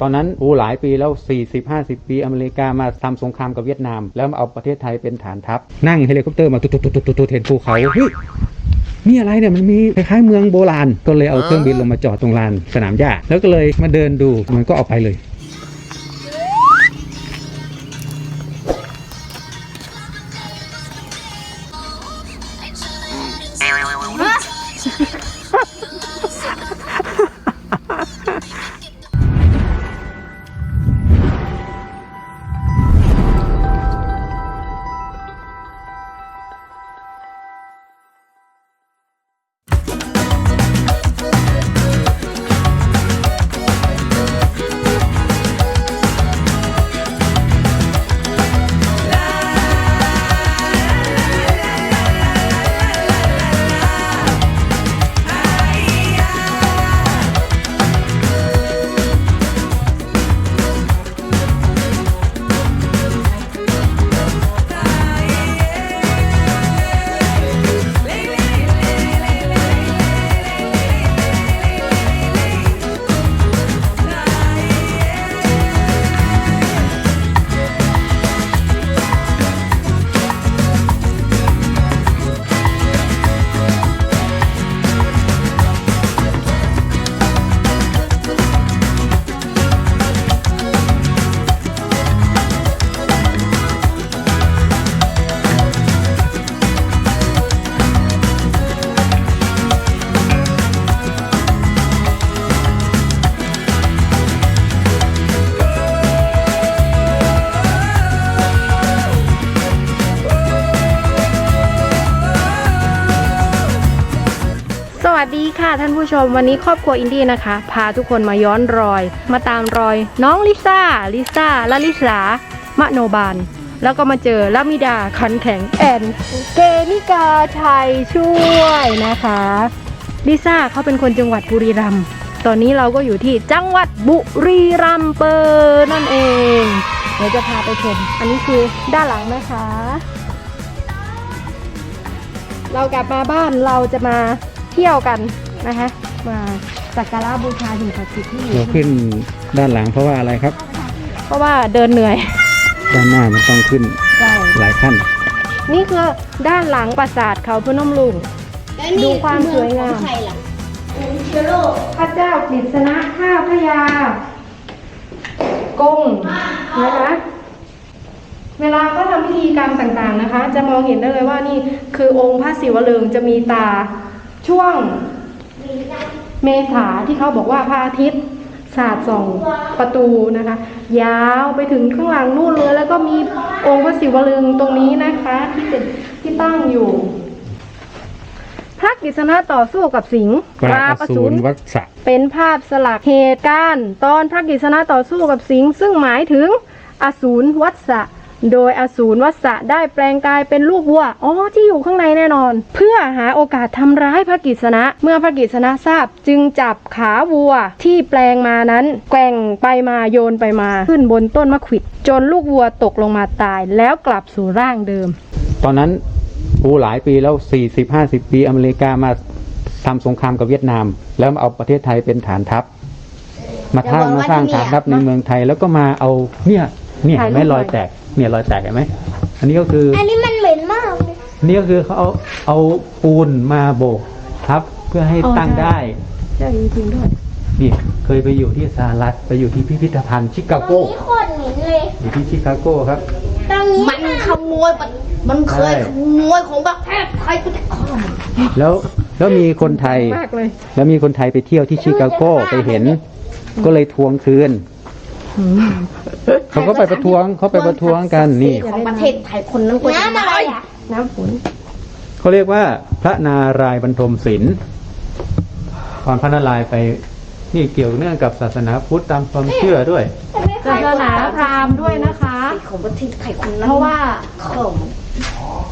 ตอนนั้นโอ้หลายปีแล้ว 40 50 ปีอเมริกามาทำสงครามกับเวียดนาม แล้วมาเอาประเทศไทยเป็นฐานทัพ นั่งเฮลิคอปเตอร์มาตุ๊ดๆๆๆๆเห็นภูเขาเฮ้ยนี่อะไรเนี่ยมันมีคล้ายๆเมืองโบราณ ก็เลยเอาเครื่องบินลงมาจอดตรงลานสนามหญ้าแล้วก็เลยมาเดินดูมันก็ออกไปเลย วัสดีค่ะท่านผู้ชมวันนี้ครอบครัวอินดี้นะคะ พาทุกคนมาย้อนรอย มาตามรอย น้องลิซ่าลิซ่าและลิสามะโนบานแล้วก็มาเจอลามิดาขันแข็งแอนเกนิกาชัยช่วยนะคะลิซ่าเขาเป็นคนจังหวัดบุรีรัมย์ตอนนี้เราก็อยู่ที่จังหวัดบุรีรัมย์เปิดนั่นเองเดี๋ยวจะพาไปชมอันนี้คือด้านหลังนะคะ เรากลับมาบ้านเราจะมา เที่ยวกันนะคะมาสักการะบูชาสิ่งศักดิ์สิทธิ์ที่อยู่เราขึ้นด้านหลังเพราะว่าอะไรครับ เพราะว่าเดินเหนื่อย ด้านหน้ามันต้องขึ้นใช่หลายขั้น นี่คือด้านหลังปราสาทเขาพนมลุง แล้วนี่ดูความสวยงามเมือของใครล่ะเชโลพระเจ้ากฤษณะข้าพยา กงนะคะ เวลาก็ทำพิธีกรรมต่างๆนะคะ จะมองเห็นได้เลยว่านี่คือองค์พระศิวลึงจะมีตา ช่วงเมษาที่เขาบอกว่าพระอาทิตย์สาดส่องประตูนะคะ ยาวไปถึงข้างหลังนู่นเลยแล้วก็มีองค์พระศิวลึงตรงนี้นะคะที่เป็นที่ตั้งอยู่พระกฤษณะต่อสู้กับสิงห์ปราบอสูรวัฏสะเป็นภาพสลักเหตุการณ์ ตอนพระกฤษณะต่อสู้กับสิงห์ซึ่งหมายถึงอสูรวัฏสะ โดยอสูรวัฏสะได้แปลงกายเป็นลูกวัว อ๋อ ที่อยู่ข้างในแน่นอน เพื่อหาโอกาสทำร้ายพระกฤษณะ เมื่อพระกฤษณะทราบจึงจับขาวัวที่แปลงมานั้นแกว่งไปมาโยนไปมาขึ้นบนต้นมะขวิดจนลูกวัวตกลงมาตายแล้วกลับสู่ร่างเดิม ตอนนั้นโอ้หลายปีแล้ว 40 50 ปีอเมริกามาทำสงครามกับเวียดนาม แล้วมาเอาประเทศไทยเป็นฐานทัพ มาท่ามาสร้างฐานทัพในเมืองไทยแล้วก็มาเอาเนี่ยเนี่ยเห็นไหมถ่ายรูปหน่รออยยแตก เนี่ยรอยแตกเห็นไหมอันนี้ก็คืออันนี้มันเหม็นมากเลยอันนี้ก็คือเขาเอาเอาปูนมาโบกทับเพื่อให้ตั้งได้ ใช่จริงๆด้วยนี่เคยไปอยู่ที่สหรัฐไปอยู่ที่พิพิธภัณฑ์ชิคาตรโกงนี้โคตรเหม็นเลยอยู่ที่ชิคาโกครับ ตรงนี้มันขโมยปะมันเคยใช่ขโมยของประเทศไทยก็จะขโมยแล้วแล้วมีคนไทย มากเลยแล้วมีคนไทยไปเที่ยวที่ชิคาโกไปเห็น ก็เลยทวงคืน เขาก็ไปประท้วงเขาไปประท้วงกันนี่ ของประเทศไทยคนนั้นก็จะน้ำอะไรอะน้ำฝนเขาเรียกว่าพระนารายณ์บรรทมศิลป์ตอนพระนารายณ์ไปนี่เกี่ยวเนื่องกับศาสนาพุทธตามความเชื่อด้วยศาสนาพราหมณ์ด้วยนะคะ ของประเทศไทยคนนั้นเพราะว่าเขา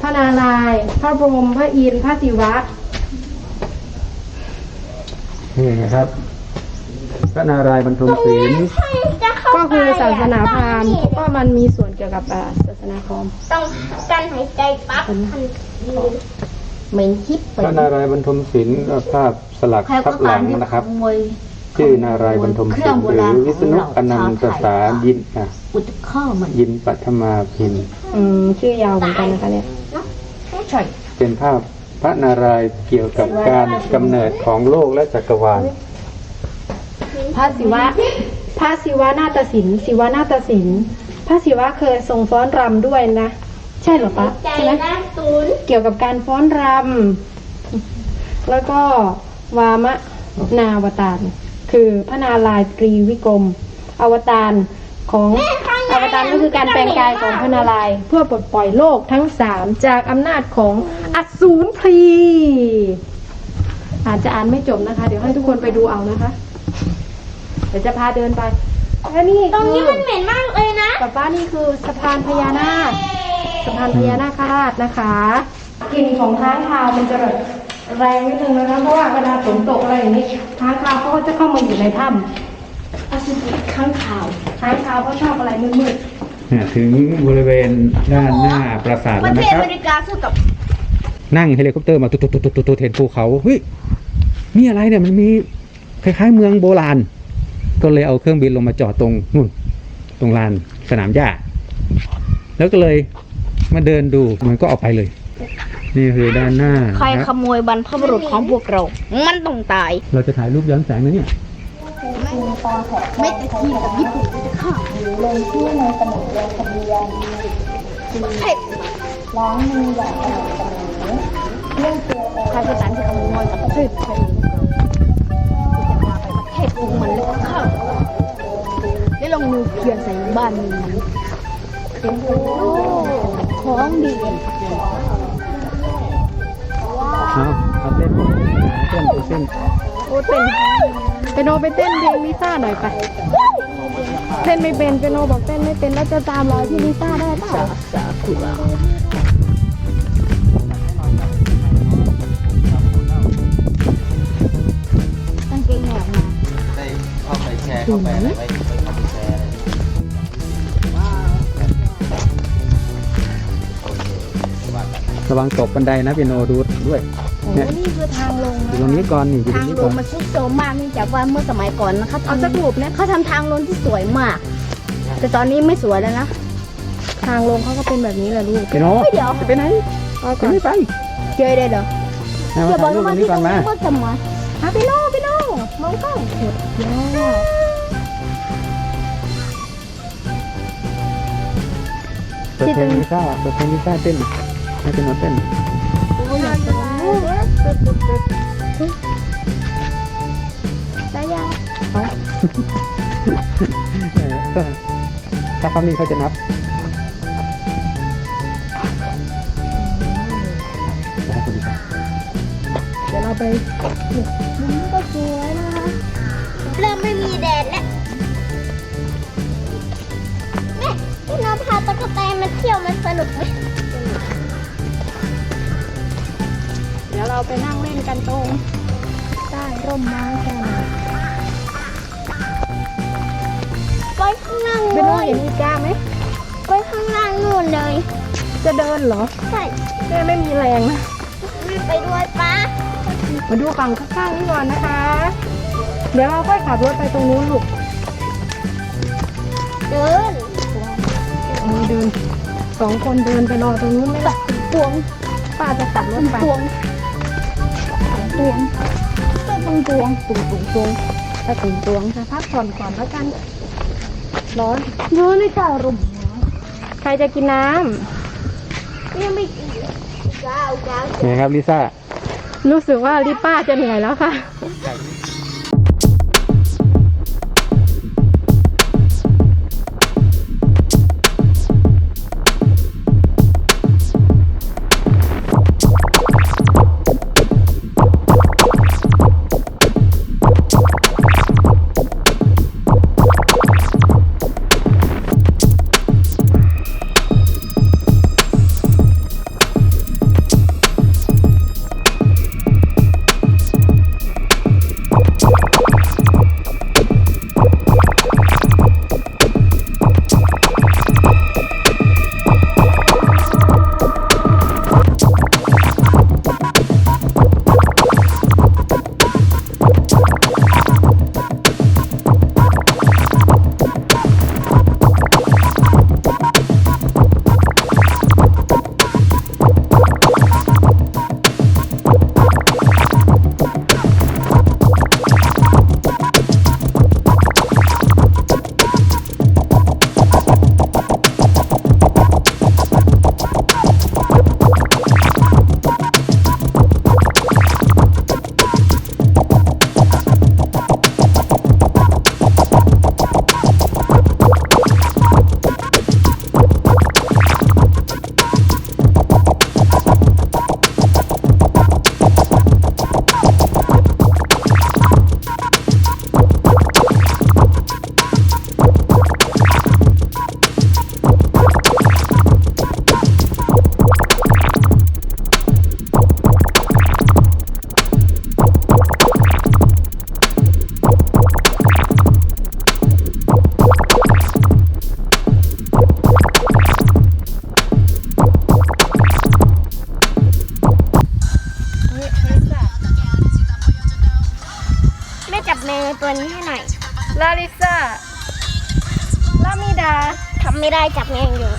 พระนารายณ์พระพรหมพระอินทร์พระศิวะนี่นะครับ พระนารายณ์บรรทมศิลป์จะเข้าก็คือศาสนาพไปราหมณ์อะก็มันมีส่วนเกี่ยวกับอ่าศาสนาพราหมณ์ต้องการหายใจปั๊บทันทีเหม็นฮิปพระนารายณ์บรรทมศิลป์ก็ภาพสลักใครทัก็บหตาลัมงที่นะครับขโมย ชื่อนารายณ์บรรทมศิลป์หรือวิษณุอนันตสายินอะอุตข้ามันยินปัทมาพิมพ์อืมชื่อยาวเหมือนกันนะคะเนี่ย ใช่เป็นภาพพระนารายณ์เกี่ยวกับการกำเนิดของโลกและจักรวาล พระศิวะ พระศิวะนาฏศิลป์ศิวะนาฏศิลป์พระศิวะเคยทรงฟ้อนรำด้วยนะ ใช่เหรอปะใจใช่ไหมนะศูนย์เกี่ยวกับการฟ้อนรำแล้วก็วามะนาวตารคือพระนารายณ์ตรีวิกรม อวตารของอวตารก็คือการแปลงกายของพระนารายณ์เพื่อปลดปล่อยโลกทั้งสามจากอำนาจของอสูรพรีอาจจะอ่านไม่จบนะคะ เดี๋ยวให้ทุกคนไปดูเอานะคะ เดี๋ยวจะพาเดินไปและนี่ตรงคืนี้อมันเหม็นมากเลยนะป้าป้านี่คือสะพานพญานาคสะพานพญานาคราชนะคะกลิ่นของค้างคาวมันจะแบบแรงนิดนึงนะคะเพราะว่าเวลาฝนตกอะไรอย่างนี้ค้างคาวเขาก็จะเข้ามาอยู่ในถ้ำค้างคาวค้างคาวเขาชอบอะไรมืดเนี่ยถึงบริเวณด้านหน้าปราสาทปแล้ระวเทนะศครัอบ เมริกาสู้กับนั่งเฮลิคอปเตอร์มาตุ๊ดตุ๊ดตุ๊ดตุ๊ดตุ๊ดเห็นภูเขาเฮ้ยมีอะไรเนี่ยมันมีคล้ายๆเมืองโบราณ ก็เลยเอาเครื่องบินลงมาจอดตรงนู่นตรงลานสนามหญ้า แล้วก็เลยมาเดินดูมันก็เอาไปเลย นี่คือด้านหน้าใครนะขโมยบรรพบุรุษของพวกเรา มันต้องตาย เราจะถ่ายรูปย้อนแสงนะเนี่ยไม่แต่ทีมกับญี่ปุ่นจะฆ่าลงที่ในสมุดลงทะเบียนล้างมืออย่างสม่ำเสมอเรื่องเตือนใครจะตันที่ขโมยกับประเทศไทยจะ มาไปประเทศอูมันแล้วก็ฆ่าแล้วลงมือเพียนใส่บ้านมันโอ้ของดีเอาเอาเต้นเต้นเต้นโอ้เต้นเปนโนไปเต้นเพลงลิซ่าหน่อยไป เต้นไม่เป็นเปโนบอกเต้นไม่เป็นแล้วจะตามรอยที่ลิซ่าได้ปล่ เข้าไปแชร์เข้าไปอะไรไว้ไปเข้าไปแชร์อะไรโอเคว่ากันระวังตกบันไดนะพี่โนดูด้วย โอ้เนี่ยนี่คือทางลงอยู่นะตรงนี้ก่อนนี่อยู่ตรทางงนี้ลก่องนมันซุดโซมมากเนื่องจากว่าเมื่อสมัยก่อนนะเขาเอาทำสักรูปเนี่ยเขาทำทางลงที่สวยมาก แต่ตอนนี้ไม่สวยแล้วนะ ทางลงเขาก็เป็นแบบนี้แหละลูกพี่โนเฮ้ยเดี๋ยวจะไปไหนเอาจะก่อนไม่ไปเจอได้เหรอนะมาถ่ายรูปตรงนี้ก่อนมาเมื่อสมัยอะพี่โน่พี่โน่มองกล้องสุดยอ ปิดเพลงลิซ่าเปิดเพลงลิซ่าเต้นให้พี่โนเต้นได้ยังเออก็ถ้าเขามีเขาจะนับได้คนดีกว่าเดี๋ยวเราไป นุกไหมเดี๋ยวเราไปนั่งเล่นกันตรงใต้ร่มไม้กันไปข้างล่างพี่เลโน่ยเห็นอีกาไหมไปข้างล่างนู่นเลย จะเดินเหรอ ใช่แม่ไม่มีแรงนะไปด้วยป้ามาดูฝั่งข้างๆนี่ก่อนนะคะ เดี๋ยวเราค่อยขับรถไปตรงนู้นลูก เดินเดิน สองคนเดินไปรอตรงนู้นไหมล่ะพวงป้าจะขับรถไปพวงพวงก็ตรงพวงตุ่งตุ่งตวงถ้าตุ่งตวงจะพักผ่อนก่อนแล้วกัน ร้อนดูนี่จ่ารุมใครจะกินน้ยังไม่กินก้าวก้าวไงครับลิซ่าำรู้สึกว่าลิป้าจะเหนื่อยแล้วค่ะ ตัวนี้ให้หน่อย ลาลิซาลามิดาทำไม่ได้จับแมงอยู่